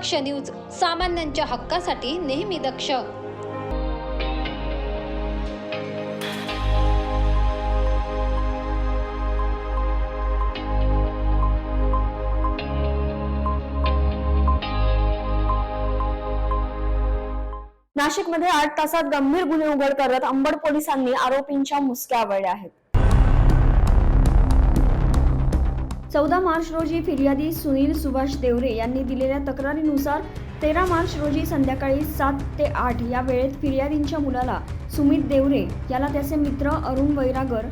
दक्ष news सामान्यांच्या हक्कासाठी नेहमी दक्ष. नाशिकमध्ये आठ तासात गंभीर गुन्हे उघड करत अंबड पोलिसांनी आरोपींच्या मुसक्या आवळल्या आहेत. चौदा मार्च रोजी फिर्यादी सुनील सुभाष देवरे यांनी दिलेल्या तक्रारीनुसार तेरा मार्च रोजी संध्याकाळी सात ते आठ या वेळेत फिर्यादींच्या मुलाला सुमित देवरे याला त्याचे मित्र अरुण वैरागर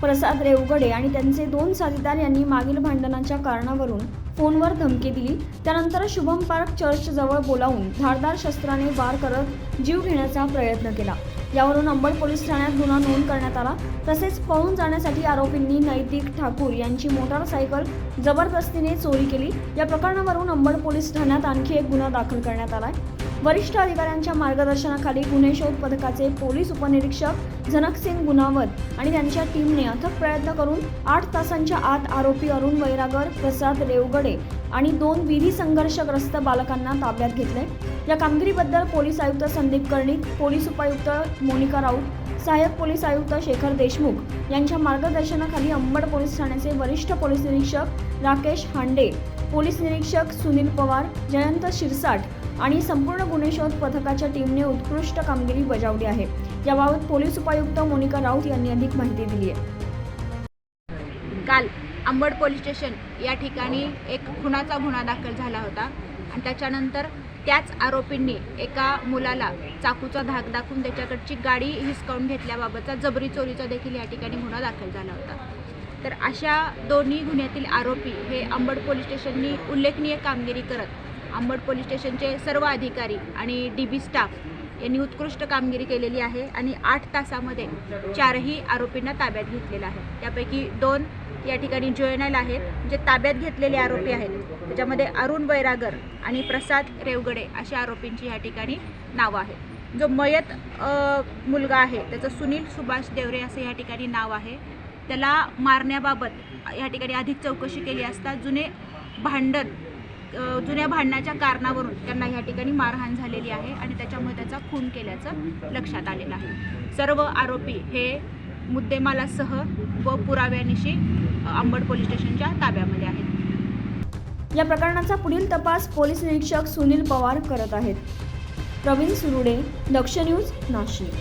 प्रसाद रेवगडे आणि त्यांचे दोन साथीदार यांनी मागील भांडणाच्या कारणावरून फोनवर धमकी दिली. त्यानंतर शुभम पार्क चर्चजवळ बोलावून धारदार शस्त्राने वार करत जीव घेण्याचा प्रयत्न केला. यावरून अंबड पोलीस ठाण्यात गुन्हा नोंद करण्यात आला. तसेच पळून जाण्यासाठी आरोपींनी नैतिक ठाकूर यांची मोटारसायकल जबरदस्तीने चोरी केली. या प्रकरणावरून अंबड पोलीस ठाण्यात आणखी एक गुन्हा दाखल करण्यात आलाय. वरिष्ठ अधिकाऱ्यांच्या मार्गदर्शनाखाली गुन्हे शोध पथकाचे पोलीस उपनिरीक्षक जनकसिंग गुनावत आणि त्यांच्या टीमने अथक प्रयत्न करून आठ तासांच्या आत आरोपी अरुण वैरागर प्रसाद रेवगडे आणि दोन विधी संघर्षग्रस्त बालकांना ताब्यात घेतले. या कामगिरीबद्दल पोलीस आयुक्त संदीप कर्णिक पोलीस उपायुक्त मोनिका राऊत सहाय्यक पोलीस आयुक्त शेखर देशमुख यांच्या मार्गदर्शनाखाली अंबड पोलीस ठाण्याचे वरिष्ठ पोलीस निरीक्षक राकेश हांडे पोलीस निरीक्षक सुनील पवार जयंत शिरसाट आणि संपूर्ण गुन्हे शोध पथकाच्या टीमने उत्कृष्ट कामगिरी बजावली आहे. याबाबत पोलीस उपायुक्त मोनिका राऊत यांनी अधिक माहिती दिली आहे. काल अंबड पोलीस स्टेशन या ठिकाणी एक खुनाचा गुन्हा दाखल झाला होता आणि त्याच्यानंतर त्याच आरोपींनी एका मुलाला चाकूचा धाक दाखवून त्याच्याकडची गाडी हिसकावून घेतल्याबाबतचा जबरी चोरीचा देखील या ठिकाणी गुन्हा दाखल झाला होता. तर अशा दोन्ही गुन्ह्यातील आरोपी हे अंबड पोलीस स्टेशननी उल्लेखनीय कामगिरी करत आंबड पोलीस स्टेशनचे सर्व अधिकारी आणि डी बी स्टाफ यांनी उत्कृष्ट कामगिरी केलेली आहे आणि आठ तासामध्ये चारही आरोपींना ताब्यात घेतलेला आहे. त्यापैकी दोन या ठिकाणी जोयनल आहेत जे ताब्यात घेतलेले आरोपी आहेत. त्याच्यामध्ये अरुण बैरागर आणि प्रसाद रेवगडे अशा आरोपींची या ठिकाणी नावं आहेत. जो मयत मुलगा आहे त्याचं सुनील सुभाष देवरे असं या ठिकाणी नाव आहे. त्याला मारण्याबाबत या ठिकाणी अधिक चौकशी केली असता जुने भांडण जुन्या भांडणाच्या कारणावरून त्यांना या ठिकाणी मारहाण झालेली आहे आणि त्याच्यामुळे त्याचा खून केल्याचं लक्षात आलेलं आहे. सर्व आरोपी हे मुद्देमालासह व पुराव्यानिशी अंबड पोलीस स्टेशनच्या ताब्यामध्ये आहेत. या प्रकरणाचा पुढील तपास पोलीस निरीक्षक सुनील पवार करत आहेत. प्रवीण सुरुडे दक्ष न्यूज नाशिक.